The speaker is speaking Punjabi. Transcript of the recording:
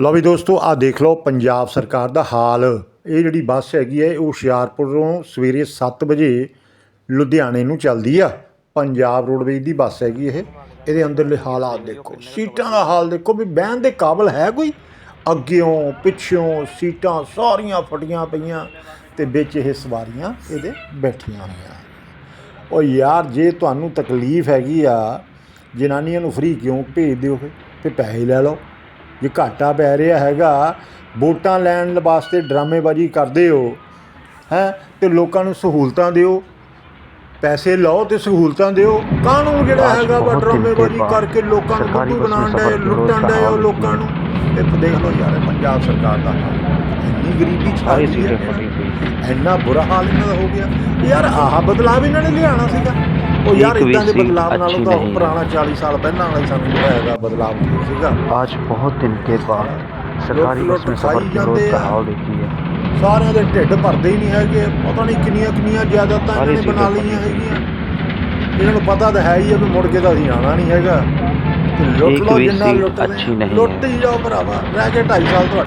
ਲਓ ਵੀ ਦੋਸਤੋ ਆ ਦੇਖ ਲਓ ਪੰਜਾਬ ਸਰਕਾਰ ਦਾ ਹਾਲ। ਇਹ ਜਿਹੜੀ ਬੱਸ ਹੈਗੀ ਹੈ ਇਹ ਹੁਸ਼ਿਆਰਪੁਰੋਂ ਸਵੇਰੇ 7 ਵਜੇ ਲੁਧਿਆਣੇ ਨੂੰ ਚੱਲਦੀ ਆ। ਪੰਜਾਬ ਰੋਡਵੇਜ਼ ਦੀ ਬੱਸ ਹੈਗੀ ਇਹ। ਇਹਦੇ ਅੰਦਰਲੇ ਹਾਲਾਤ ਦੇਖੋ। ਸੀਟਾਂ ਦਾ ਹਾਲ ਦੇਖੋ ਵੀ ਬਹਿਣ ਦੇ ਕਾਬਲ ਹੈ ਕੋਈ? ਅੱਗਿਓਂ ਪਿੱਛੋਂ ਸੀਟਾਂ ਸਾਰੀਆਂ ਫਟੀਆਂ ਪਈਆਂ ਤੇ ਵਿੱਚ ਇਹ ਸਵਾਰੀਆਂ ਇਹਦੇ ਬੈਠੀਆਂ ਹੋਈਆਂ। ਉਹ ਯਾਰ, ਜੇ ਤੁਹਾਨੂੰ ਤਕਲੀਫ ਹੈਗੀ ਆ, ਜਨਾਨੀਆਂ ਨੂੰ ਫ੍ਰੀ ਕਿਉਂ ਭੇਜ ਦਿਓ ਫਿਰ ਤੇ ਪੈਸੇ ਲੈ ਲਓ। ਜੇ ਘਾਟਾ ਪੈ ਰਿਹਾ ਹੈਗਾ ਵੋਟਾਂ ਲੈਣ ਵਾਸਤੇ ਡਰਾਮੇਬਾਜ਼ੀ ਕਰਦੇ ਹੋ ਹੈ? ਤੇ ਲੋਕਾਂ ਨੂੰ ਸਹੂਲਤਾਂ ਦਿਓ ਪੈਸੇ ਲਓ ਤੇ ਸਹੂਲਤਾਂ ਦਿਓ। ਕਾਨੂੰਨ ਜਿਹੜਾ ਹੈਗਾ ਵਾ ਡਰਾਮੇਬਾਜ਼ੀ ਕਰਕੇ ਲੋਕਾਂ ਨੂੰ ਬੁੱਧੂ ਬਣਾਉਣ ਦਾ ਲੁੱਟਣ ਦਾ ਉਹ ਲੋਕਾਂ ਨੂੰ। ਇੱਕ ਦੇਖ ਲਓ ਯਾਰ ਪੰਜਾਬ ਸਰਕਾਰ ਦਾ ਇੰਨੀ ਗਰੀਬੀ ਛਾ ਰਹੀ ਸੀ ਇੰਨਾ ਬੁਰਾ ਹਾਲ ਇਹਨਾਂ ਦਾ ਹੋ ਗਿਆ। ਯਾਰ ਆਹ ਬਦਲਾਅ ਇਹਨਾਂ ਨੇ ਲਿਆਣਾ ਸੀਗਾ। ਉਹ ਯਾਰ ਇਦਾਂ ਦੇ ਬਦਲਾਵ ਨਾਲੋਂ ਤਾਂ ਪੁਰਾਣਾ 40 ਸਾਲ ਪਹਿਲਾਂ ਵਾਲਾ ਹੀ ਸਾਨੂੰ ਜਿਹੜਾ ਹੈਗਾ ਬਦਲਾਵ ਸੀਗਾ। ਅੱਜ ਬਹੁਤ ਦਿਨ ਕੇ ਬਾਅਦ ਸਰਕਾਰੀ ਬੱਸ ਵਿੱਚ ਸਫ਼ਰ ਦੀ ਰੋਡ ਦਾ ਹਾਲ ਦੇਖੀ ਹੈ ਸਾਰਿਆਂ ਦੇ ਢਿੱਡ ਭਰਦੇ ਹੀ ਨਹੀਂ ਹੈਗੇ ਪਤਾ ਨਹੀਂ ਕਿੰਨੀਆਂ ਕਿੰਨੀਆਂ ਜ਼ਿਆਦਾਤਾਂ ਇਹਨਾਂ ਨੇ ਬਣਾ ਲਈਆਂ ਹੈਗੀਆਂ। ਇਹਨਾਂ ਨੂੰ ਪਤਾ ਤਾਂ ਹੈ ਹੀ ਆ ਵੀ ਮੁੜ ਕੇ ਤਾਂ ਅਸੀਂ ਆਣਾ ਨਹੀਂ ਹੈਗਾ। ਲੁੱਟ ਲੋ ਜਿੰਨਾ ਲੁੱਟ ਅੱਛੀ ਨਹੀਂ ਲੁੱਟ ਹੀ। ਜਾਓ ਭਰਾਵਾ ਰਹਿ ਕੇ 2.5 ਸਾਲ ਤੁਹਾਡੇ।